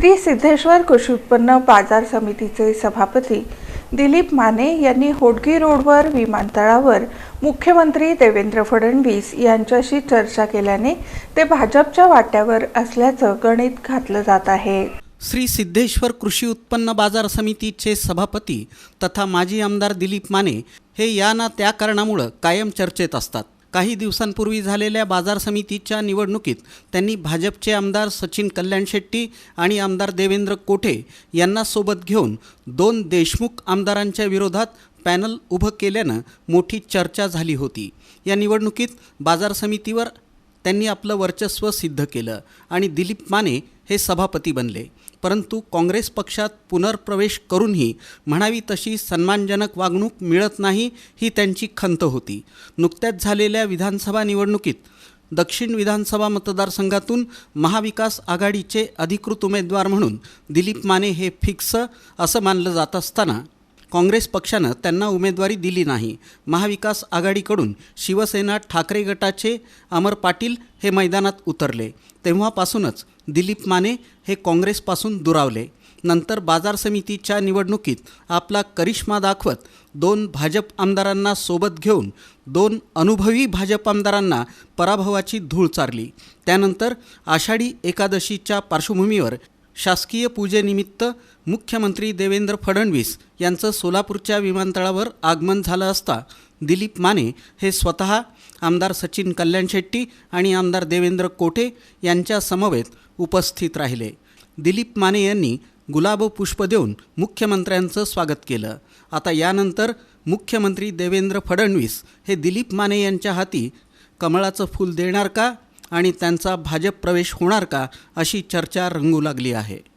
श्री सिद्धेश्वर कृषी उत्पन्न बाजार समितीचे सभापती दिलीप माने यांनी होडगी रोडवर विमानतळावर मुख्यमंत्री देवेंद्र फडणवीस यांच्याशी चर्चा केल्याने ते भाजपच्या वाट्यावर असल्याचं गणित घातलं जात आहे. श्री सिद्धेश्वर कृषी उत्पन्न बाजार समितीचे सभापती तथा माजी आमदार दिलीप माने हे या ना त्या कारणामुळं कायम चर्चेत असतात. काही दिवसांपूर्वी झालेल्या बाजार समितीच्या निवडणुकीत त्यांनी भाजपचे आमदार सचिन कल्याण शेट्टी आणि आमदार देवेंद्र कोठे यांना सोबत घेऊन दोन देशमुख आमदारांच्या विरोधात पॅनल उभं केल्यानं मोठी चर्चा झाली होती. या निवडणुकीत बाजार समितीवर त्यांनी आपलं वर्चस्व सिद्ध केलं आणि दिलीप माने हे सभापती बनले. परंतु काँग्रेस पक्षात पुनर्प्रवेश करूनही म्हणावी तशी सन्मानजनक वागणूक मिळत नाही ही त्यांची खंत होती. नुकत्याच झालेल्या विधानसभा निवडणुकीत दक्षिण विधानसभा मतदारसंघातून महाविकास आघाडीचे अधिकृत उमेदवार म्हणून दिलीप माने हे फिक्स असं मानलं जात असताना काँग्रेस पक्षानं त्यांना उमेदवारी दिली नाही. महाविकास आघाडीकडून शिवसेना ठाकरे गटाचे अमर पाटील हे मैदानात उतरले. तेव्हापासूनच दिलीप माने हे काँग्रेसपासून दुरावले. नंतर बाजार समितीच्या निवडणुकीत आपला करिश्मा दाखवत दोन भाजप आमदारांना सोबत घेऊन दोन अनुभवी भाजप आमदारांना पराभवाची धूळ चारली. त्यानंतर आषाढी एकादशीच्या पार्श्वभूमीवर शासकीय पूजेनिमित्त मुख्यमंत्री देवेंद्र फडणवीस यांचं सोलापूरच्या विमानतळावर आगमन झालं असता दिलीप माने हे स्वतः आमदार सचिन कल्याण शेट्टी आणि आमदार देवेंद्र कोठे यांच्या समवेत उपस्थित राहिले. दिलीप माने यांनी गुलाब पुष्प देऊन मुख्यमंत्र्यांचं स्वागत केलं. आता यानंतर मुख्यमंत्री देवेंद्र फडणवीस हे दिलीप माने यांच्या हाती कमळाचं फूल देणार का? आणि त्यांचा भाजप प्रवेश होणार का अशी चर्चा रंगू लागली आहे.